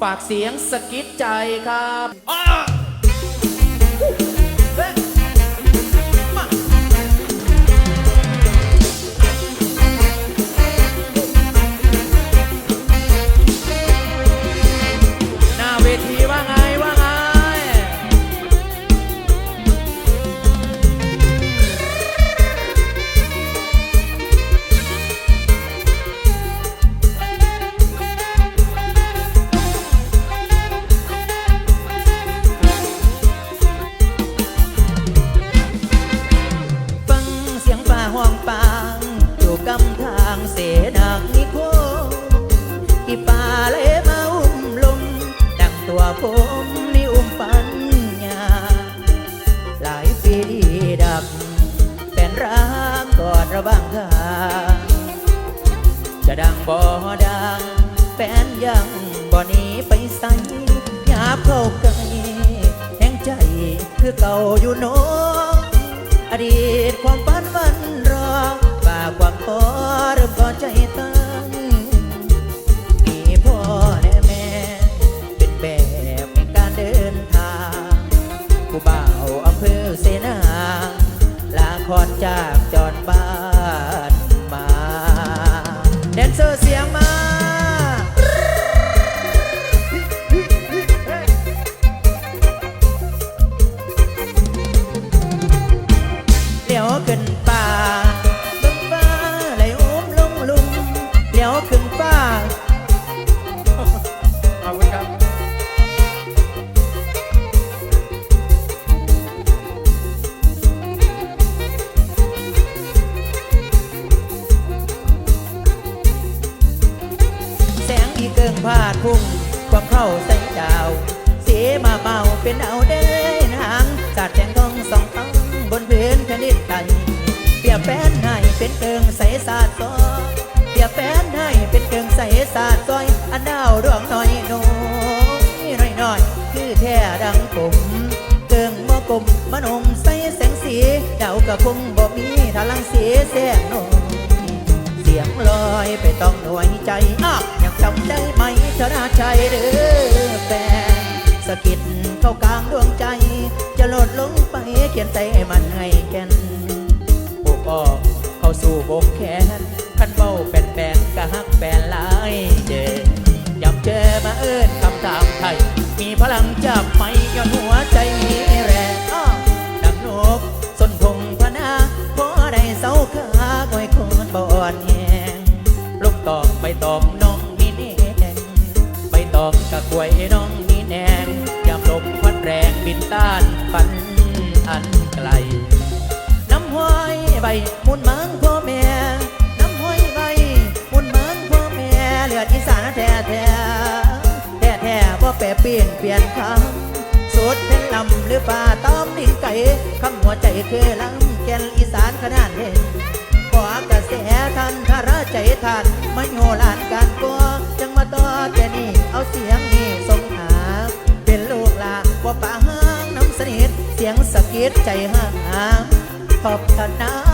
ฝากเสียงสะกิดใจครับ กำทางเสนักนิโคกี่ป่าเลยมาอุ้มลม ดังตัวผมนี่อุ้มปัญญา หลายปีดีดับ เป็นรักกอดระบางทางจะดังบ่ดังแฟนยังบ่หนีไปใส่ยาบเข้าใกล้แห่งใจคือเก่าอยู่โน้อดีตความฝันวัน ใจตั้งมีพ่อและแม่ เป็นแบบในการเดินทางผู้บ่าวอำเภอเสนา ลาคอนจากจอดบ้านมา แดนเซอร์าดพุ่งความเข้าใส่ดาว เสียมาเบาเป็นเอาเด้นหางสาดแสงทองสองตั้งบนพื้นแผ่นดินไทยเปียบแฟนให้เป็นเกิงใสสาดซอยเปียบแฟนให้เป็นเกิงใสสาดซอย อันดาวดวงน้อยน้อยน้อยน้อยคือแท้ดังผมเกิงบ่กลมมนมใสแสงสีดาวกะคงบ่มีทาลังสีแสงนอยเสียงลอยไปต้องหน่วยใจอ้าวยังจำได้ไหม ชนะชัยหรือแฟนสะกิดเข้ากลางดวงใจ จะหลดลงไปเขียนใจมันให้แก่นปลูกออกเข้าสู่วงแขนคันเบ้าแปนๆกะฮักแปนหลายเดยำเจอมาเอิ้นคำถามไทย มีพลังจับไม่ย้อนหัวใจมีแรงดังนกสนพงพนาพอได้เสาขาก้อยคนบ่อนแหงลูกตองใบตองน้องมีแนงใบต องกะกวยน้องมีแนงยามลมพัดแรงบินต้านฝันอันไกล น้ำห้อยใบมุนเมืองพ่อแม่น้ำห้อยใบมุนเมืองพ่อแม่เลือดอีสานแท้แท้แท้แท้ๆบ่แปรเปลี่ยนเปลี่ยนคำสุดเป็นลำหรือป่าต้อมดินไก่คำหัวใจคือลำแกนอีสานขนาดเด่นขวากระแสทันทาราใจทันมาโหลานการกัว ต่อแต่นี่เอาเสียงนี่ส่งหา เป็นลูกหลานว่าป่าห้างน้ำสนิทเสียงสะกิดใจห้างขอบคณนอใจ